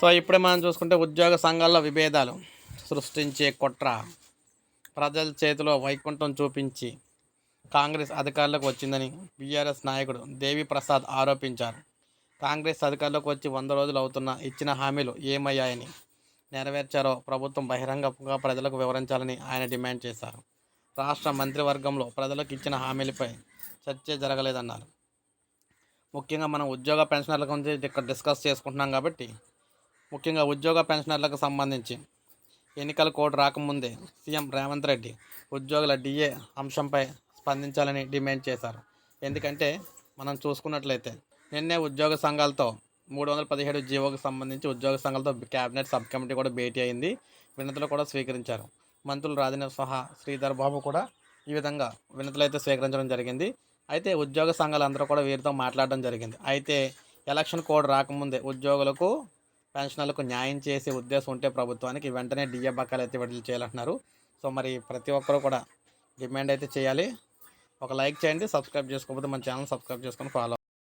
So ఇప్పుడే మనం చూసుకుంటే ఉద్యోగ సంఘాల్లో విభేదాలు సృష్టించే కుట్ర ప్రజల చేతిలో వైకుంఠం చూపించి కాంగ్రెస్ అధికారులకు వచ్చిందని బీఆర్ఎస్ నాయకుడు దేవి ప్రసాద్ ఆరోపించారు. కాంగ్రెస్ అధికారులకు వచ్చి వంద రోజులు అవుతున్న ఇచ్చిన హామీలు ఏమయ్యాయని నెరవేర్చారో ప్రభుత్వం బహిరంగంగా ప్రజలకు వివరించాలని ఆయన డిమాండ్ చేశారు. రాష్ట్ర మంత్రివర్గంలో ప్రజలకు ఇచ్చిన హామీలపై చర్చ జరగలేదన్నారు. ముఖ్యంగా మనం ఉద్యోగ పెన్షనర్ల గురించి ఇక్కడ డిస్కస్ చేసుకుంటున్నాం కాబట్టి ముఖ్యంగా ఉద్యోగ పెన్షనర్లకు సంబంధించి ఎన్నికల కోడ్ రాకముందే సీఎం రేవంత్ రెడ్డి ఉద్యోగుల డిఏ అంశంపై స్పందించాలని డిమాండ్ చేశారు. ఎందుకంటే మనం చూసుకున్నట్లయితే నిన్నే ఉద్యోగ సంఘాలతో మూడు వందల పదిహేడు జీవోకి సంబంధించి ఉద్యోగ సంఘాలతో క్యాబినెట్ సబ్ కమిటీ కూడా భేటీ అయింది. వినతులు కూడా స్వీకరించారు. మంత్రులు రాజేంద్ర సహా శ్రీధర్ బాబు కూడా ఈ విధంగా వినతులు అయితే స్వీకరించడం జరిగింది. అయితే ఉద్యోగ సంఘాలు అందరూ కూడా వీరితో మాట్లాడడం జరిగింది. అయితే ఎలక్షన్ కోడ్ రాకముందే ఉద్యోగులకు పెన్షనర్లకు న్యాయం చేసే ఉద్దేశం ఉంటే ప్రభుత్వానికి వెంటనే డిఏ బకాలు అయితే విడుదల చేయాలంటున్నారు. సో మరి ప్రతి ఒక్కరు కూడా డిమాండ్ అయితే చేయాలి. ఒక లైక్ చేయండి సబ్స్క్రైబ్ చేసుకోకపోతే మన ఛానల్ సబ్స్క్రైబ్ చేసుకొని ఫాలో